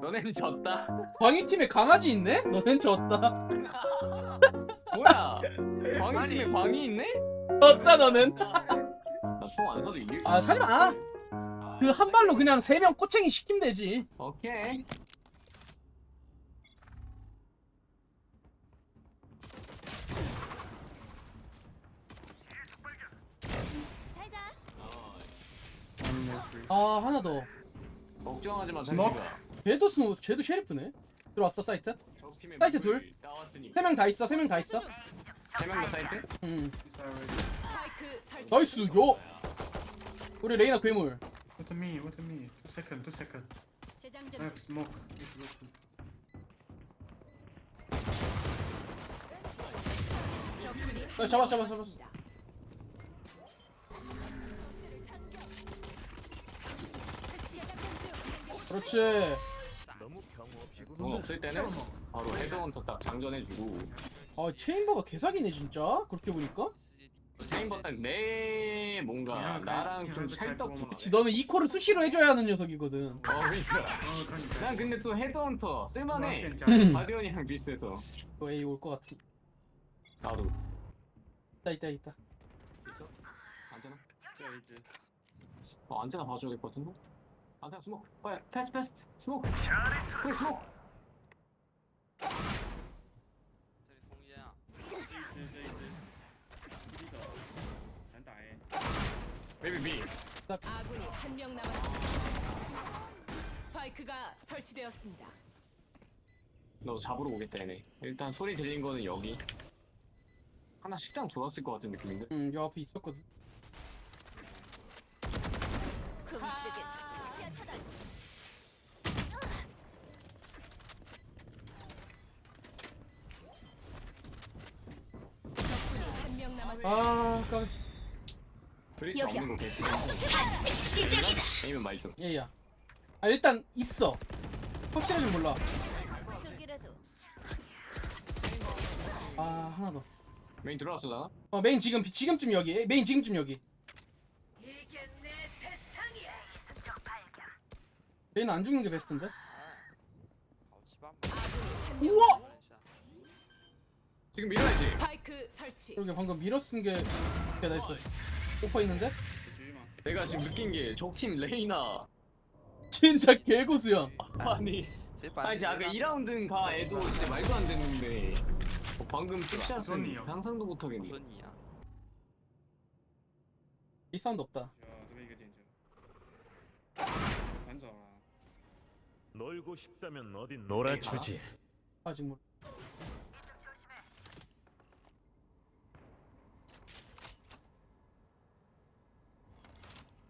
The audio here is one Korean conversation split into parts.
너넨 졌다. 광희팀에 강아지 있네? 너넨 졌다 뭐야? 광희 팀에 광희 있네? 졌다 너는 나총 안 사도 이길 수 아. 사지마 그 한 발로 그냥 세 명 꼬챙이 시키면 되지 오케이. 아 하나 더 걱정하지 마, 뭐? 자식아. 쟤도 스노 쟤도 셰리프네 들어왔어 사이트 사이트 둘. 세 명 다 있어 세 명 다 있어 세명 다 사이트? 음 스파이크 설치. 나이스 요 우리 레이나 괴물 What me? What me? Two second, two second. I have smoke. It's good. 나 잡았어 잡았어 잡았어 그렇지 돈 없을 때는 바로 헤드헌터 딱 장전해주고 아 체인버가 개사기네 진짜 그렇게 보니까 체인버 딱내 뭔가 나랑 거- 좀 찰떡 잘 붙어. 그치 너는 이코를 수시로 해줘야 하는 녀석이거든 어, 그러니까. Oh, 그러니까. 난 근데 또 헤드헌터 쓸만해. 음. 가디언이랑 비슷해서. 또 A 올것 같은 나도. 있다 있다 있다 있어? 안전아? 어, 안전아 봐줘야 될 것 같은데? 안전아 스모크. 어, 패스트 패스트. 스모크. 그 스모크. 베이비 비. 아군이 한 명 남았습니다. 스파이크가 설치되었습니다. 너 잡으러 오겠다 얘네. 일단 소리 들린 거는 여기. 하나 식당 돌았을 것 같은 느낌인데? 응 요 앞에 있었거든 아 까비 여기야. 없는 거. 시작이다. 게임은 많이 줘. 얘야 아 일단 있어 확실하지 몰라 아 하나 더 메인 들어왔어 나? 어, 메인 지금 지금쯤 여기 메인 지금쯤 여기. 메인 안 죽는 게 베스트인데 한 명. 우와 지금 밀어야지. 스파이크 설치. 그러게 방금 밀어 쓴게 야 나이스 오퍼 있는데 내가 지금 느낀 게 적팀 레이나 진짜 개고수야 아니 아니 아까 2라운드는 다 애도 진짜 말도 안 됐는데 어, 방금 손이요. 상상도 못 하겠네. 손이야. 이 사운드 없다. 앉아. 놀고 싶다면 어딘 놀아주지. 아직 몰라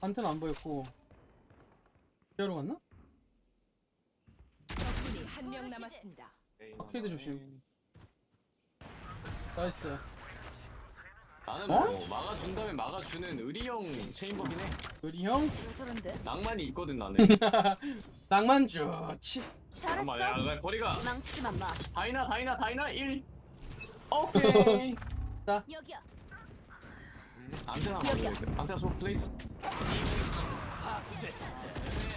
한테는 안 보였고 피하러 갔나? 적군이 한 명 남았습니다. 아케이드 조심. 나이스 나는 어? 뭐 막아준다면 막아주는 의리형 해. 우리 형 왜 저런데? 낭만이 있거든 나는. 낭만 좋지 잠깐만 야, 잘했어. 야 거리가 망치지 마. 다이나 다이나 다이나 1 오케이 여기야. 안테나 맞아야 돼 안테나 소 플레이스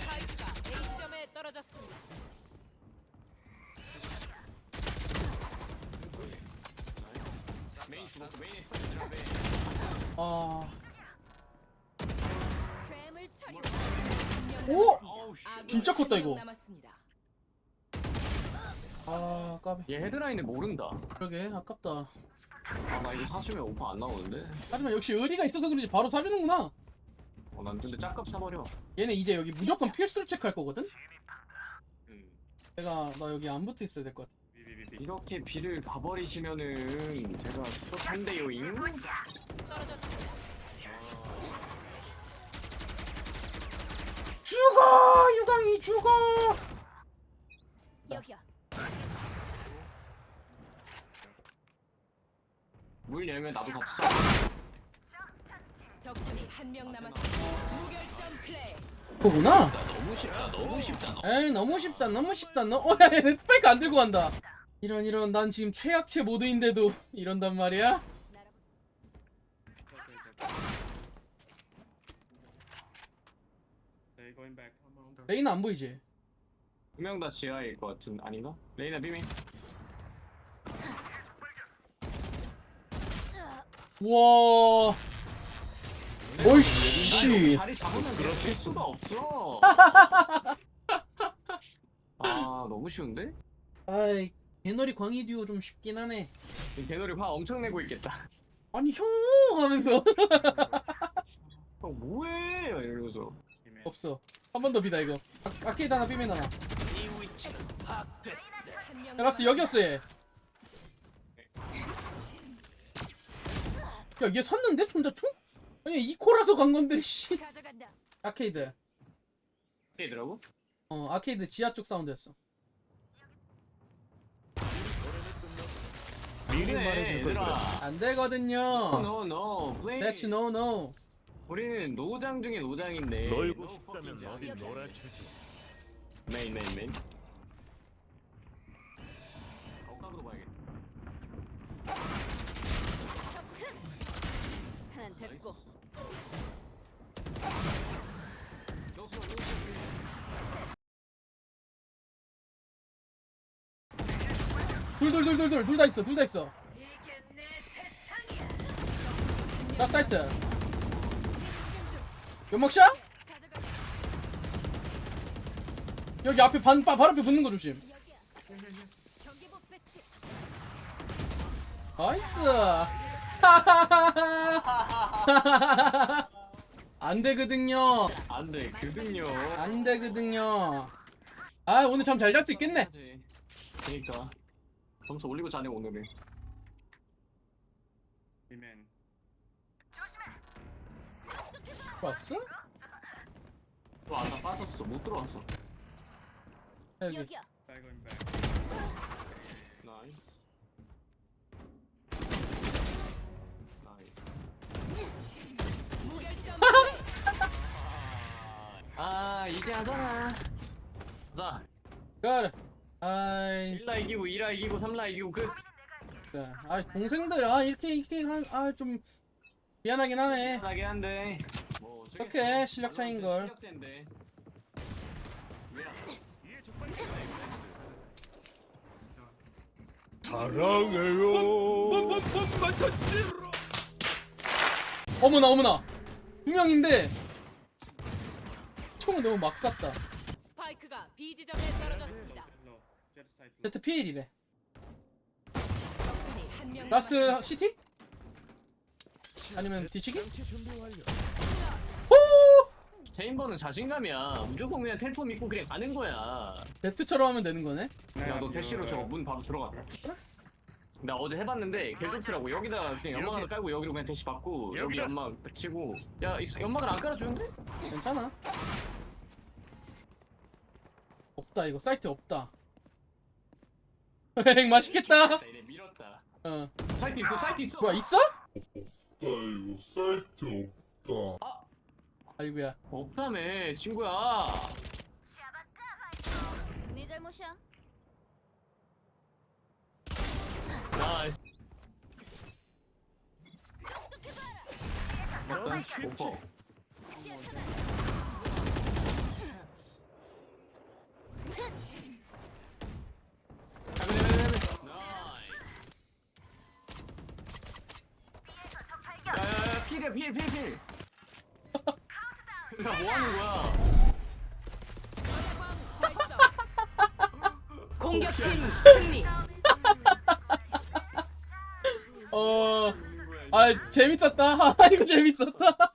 스파이크가 A 지점에 떨어졌습니다. 메인 주먹 메인 스파이크 메인 아 괴물 처리. 한명 오! 어우 씨. 진짜 컸다, 이거. 남았습니다. 아 까비 얘 헤드라인을 모른다 그러게 아깝다 아나 이거 사주면 오퍼 안 나오는데? 하지만 역시 의리가 있어서 그런지 바로 사주는구나. 어 난 근데 짝값 사버려. 얘네 이제 여기 무조건 필수로 체크할 거거든? 음. 내가 나 여기 안 붙어 있어야 될 것 같아. 이렇게 비를 가버리시면은 제가 또 떨어졌습니다. 죽어! 유강이 죽어 여기야. 물 열면 나도 같이 쏴 적군이 한 명 남았습니다. 무결점 플레이. 그거구나 너무 쉽다 너무 쉽다 에이 너무 쉽다 너무 쉽다 너 어, 야, 얘 스파이크 안 들고 간다 이런 이런 난 지금 최악체 모드인데도 이런단 말이야 레이나 안 보이지? 두명 다 지하일 것 같은 아닌가? 레이나 비 밍. 와. 오이씨. 자리 잡으면 그럴 수가 없어. 아 너무 쉬운데? 아이 개너리 광희 듀오 좀 쉽긴 하네. 이 개놀이 화 엄청 내고 있겠다. 아니 형 하면서 어 뭐해? 이러면서. 없어. 한 번 더 비다 이거. 아, 아케이드 하나 비면 하나. 야, 라스트 여기였어 얘. 야, 얘 샀는데 총자총? 아니 이코라서 간 건데 씨. 가져간다. 아케이드. 얘들하고? 어, 아케이드 지하 쪽 사운드였어. 미리 그래, 말해줄 얘들아. 거야. 안 되거든요. No no. Please. That's no no. 우리는 노장 중에 노장인데. 놀고 싶다면 어디. 놀아주지. 메인 메인 메인. 억각으로 봐야겠다. 하나 됐고. 노스 노스. 둘둘둘둘둘 둘 다 있어. 둘 다 있어. 나 사이트. 연막샷? 여기 앞에 반, 바, 바로 앞에 붙는 거 조심. 나이스. 안 되거든요. 안돼 그등요. 안 되거든요. 아 오늘 잠잘잘 수 있겠네. 그니까 점수 올리고 자네 오늘은. Amen. 왔어? 또 아까 빠졌어 못 들어왔어. 여기. 여기야. Try going back. 나이스. 나이스. 무결점 아 이제 하잖아. 자 그래. 아이, 1라 이기고 2라 이기고 3라 이기고 끝. 그래. 아 동생들 아 이렇게 이렇게 아좀 미안하긴 하네. 편하게 한데. 뭐 어쩌겠어. 오케이, 실력 차이인 걸. 실력대인데. 미안. 어머나 어머나 두 명인데 총을 너무 막 쐈다. 스파이크가 B 지점에 떨어졌습니다. 제트 한명 라스트 시티? 아니면 뒤치기? 체인버는 자신감이야. 무조건 그냥 텔포 믿고 그냥 가는 거야. 제트처럼 하면 되는 거네. 야너 저거 uh, 문 바로 들어가. 나 어제 해봤는데 개 좋더라고. 여기다가 그냥 연막 하나 깔고 여기로 그냥 대시 받고 여기 여기다. 연막 딱 치고. 야 이- 연막을 안 깔아주는데? 괜찮아. 없다 이거 사이트 없다. 행 맛있겠다. 밀었다. 어 사이트 있어 사이트 있어. 뭐야 있어? 이거 사이트 없다. 아이고야. 없다며 친구야. 네 잘못이야. 나이스. 넌 쉽지. 오퍼. 필 필 필. 야 뭐 하는 거야? 공격팀 승리. 어. 아 재밌었다. 아 이거 재밌었다.